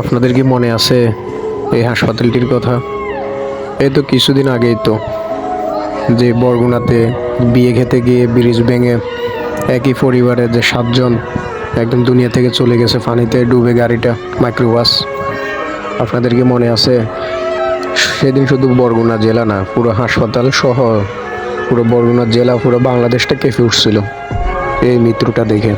আপনাদের কি মনে আছে এই হাসপাতালটির কথা? এই তো কিছুদিন আগেই তো, যে বরগুনাতে বিয়ে খেতে গিয়ে ব্রিজ ভেঙে একই পরিবারের যে সাতজন একদম দুনিয়া থেকে চলে গেছে পানিতে, ডুবে গাড়িটা, মাইক্রোবাস। আপনাদের কি মনে আছে? সেদিন শুধু বরগুনা জেলা না, পুরো হাসপাতাল সহ পুরো বরগুনা জেলা, পুরো বাংলাদেশটা কেঁপে উঠছিল এই মৃত্যুটা দেখে।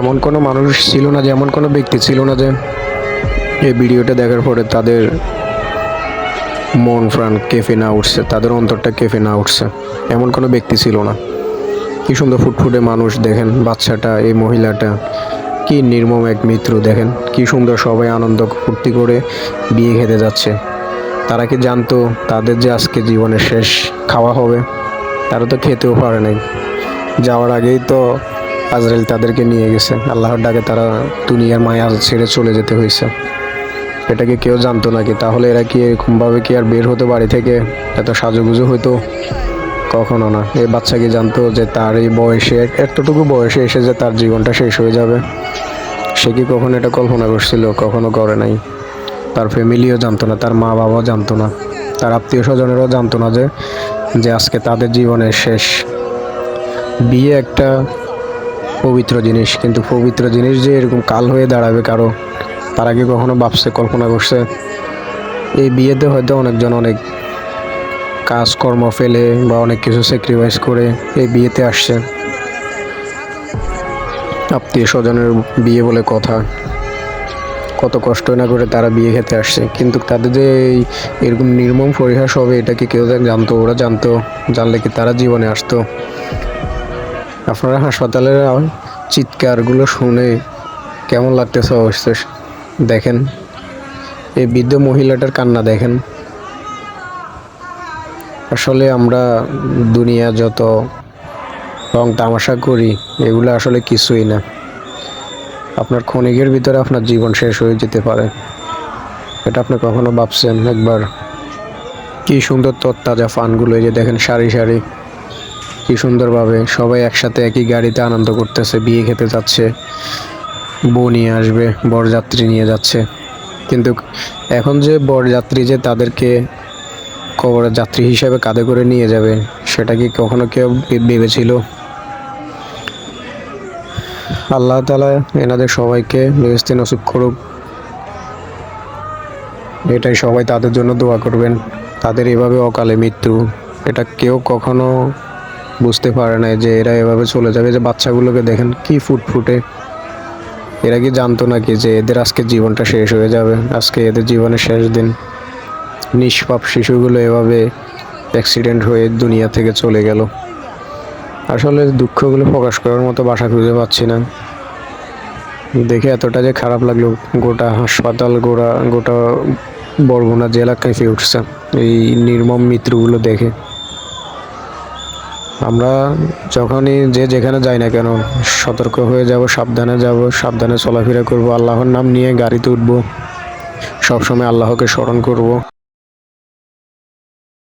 এমন কোনো মানুষ ছিল না যে, এমন কোনো ব্যক্তি ছিল না যে, এই ভিডিওটা দেখার পরে তাদের মন প্রাণ কেঁপে না উঠছে, তাদের অন্তরটা কেঁপে না উঠছে। এমন কোনো ব্যক্তি ছিল না। কি সুন্দর ফুটফুটে মানুষ দেখেন, বাচ্চাটা, এই মহিলাটা, কি নির্মম এক মিত্র দেখেন, কি সুন্দর সবাই আনন্দ ফুর্তি করে বিয়ে খেতে যাচ্ছে। তারা কি জানতো তাদের যে আজকে জীবনের শেষ খাওয়া হবে? তারা তো খেতেও পারে নাই। যাওয়ার আগেই তো আজরাইল তাদেরকে নিয়ে গেছে। আল্লাহর ডাকে তারা দুনিয়ার মায়া ছেড়ে চলে যেতে হয়েছে। এটা কি কেউ জানতো নাকি তাহলে এরা কি এরকমভাবে কি আর বের হতো বাড়ি থেকে? এত সাজুগুজু হতো কখনো না। এই বাচ্চা কি জানতো যে তার এই বয়সে, এতটুকু বয়সে এসে যে তার জীবনটা শেষ হয়ে যাবে। সে কি কখনো এটা কল্পনা করছিল? কখনো করে নাই। তার ফ্যামিলিও জানতো না, তার মা বাবাও জানতো না। তার আত্মীয় স্বজনেরও জানতো না যে যে আজকে তাদের জীবনের শেষ। বিয়ে একটা পবিত্র জিনিস, কিন্তু পবিত্র জিনিস যে এরকম কাল হয়ে দাঁড়াবে কারও, তার আগে কখনো ভাবছে কল্পনা করছে। এই বিয়েতে হয়তো অনেকজন অনেক কাজকর্ম ফেলে বা অনেক কিছু স্যাক্রিফাইস করে এই বিয়েতে আসছে। আত্মীয় স্বজনের বিয়ে বলে কথা। কত কষ্ট না করে তারা বিয়ে খেতে আসছে, কিন্তু তাদের যে এরকম নির্মম পরিহাস হবে, এটা কি কেউ জানতো? ওরা জানতো, জানলে কি তারা জীবনে আসতো? আপনারা হাসপাতালের চিৎকারগুলো শুনে কেমন লাগতেছে অবশ্য দেখেন, এই বৃদ্ধ মহিলাটার কান্না দেখেন। আসলে আমরা দুনিয়া যত রং তামাশা করি, এগুলো আসলে কিছুই না। আপনার ক্ষণিকের ভিতরে আপনার জীবন শেষ হয়ে যেতে পারে। এটা আপনি কখনো ভাবছেন? একবার কি সুন্দর তত্তাজা ফানগুলো এই যে দেখেন, সারি সারি। কি সুন্দরভাবে সবাই একসাথে একই গাড়িতে আনন্দ করতেছে, বিয়ে খেতে যাচ্ছে, বউ নিয়ে আসবে, বরযাত্রী নিয়ে যাচ্ছে। কিন্তু এখন যে বরযাত্রী যে তাদেরকে কবরের যাত্রী হিসাবে কাঁধে করে নিয়ে যাবে, সেটা কি কখনো কেউ ভেবেছিল? আল্লাহ তালা এনাদের সবাইকে বেহেস্তে নসিব করুক। এটাই সবাই তাদের জন্য দোয়া করবেন। তাদের এভাবে অকালে মৃত্যু, এটা কেউ কখনো বুঝতে পারে না যে এরা এভাবে চলে যাবে। যে বাচ্চাগুলোকে দেখেন কি ফুটফুটে। এরা কি জানতো নাকি যে এদের আজকে জীবনটা শেষ হয়ে যাবে? আজকে এদের জীবনের শেষ দিন। নিষ্পাপ শিশুগুলো এভাবে অ্যাক্সিডেন্ট হয়ে দুনিয়া থেকে চলে গেল। আসলে দুঃখগুলো প্রকাশ করার মতো বাসা খুঁজে পাচ্ছি না। দেখে এতটা যে খারাপ লাগল, গোটা হাসপাতাল গোটা গোটা বরগুনা জেলা কেঁপে উঠছে। এই নির্মম মৃত্যুগুলো দেখে। আমরা যখনই যে যেখানে যাই না কেন, সতর্ক হয়ে যাব, সাবধানে যাব, সাবধানে চলাফেরা করব, আল্লাহর নাম নিয়ে গাড়িতে উঠবো, সবসময় আল্লাহকে স্মরণ করব।